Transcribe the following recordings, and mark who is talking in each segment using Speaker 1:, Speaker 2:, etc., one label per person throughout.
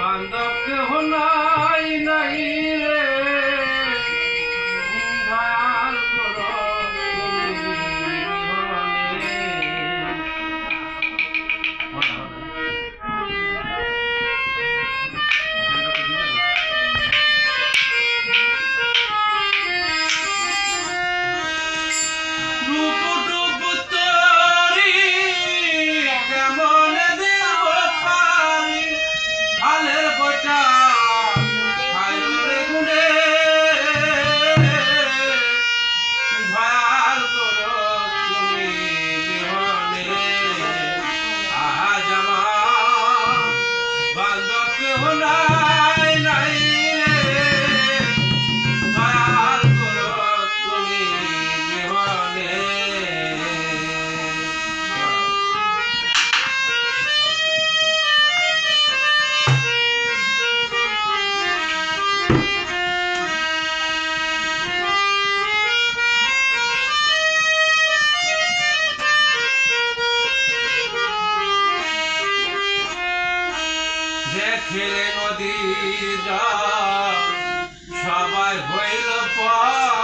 Speaker 1: বান্দা কেহ নাই নাই রে। দেখিলে নদী সবাই হইল পা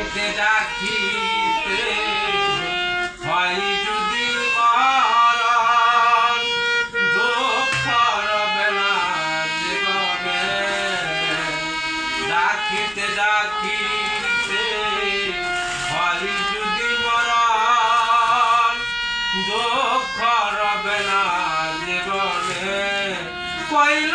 Speaker 1: বাড়িতে রাখিতে হয় যদি মরণ দুঃখর বেলা জীবনে ডাকিতে ডাকিতে হয় যদি মরণ দুঃখর বেলা জীবনে কইল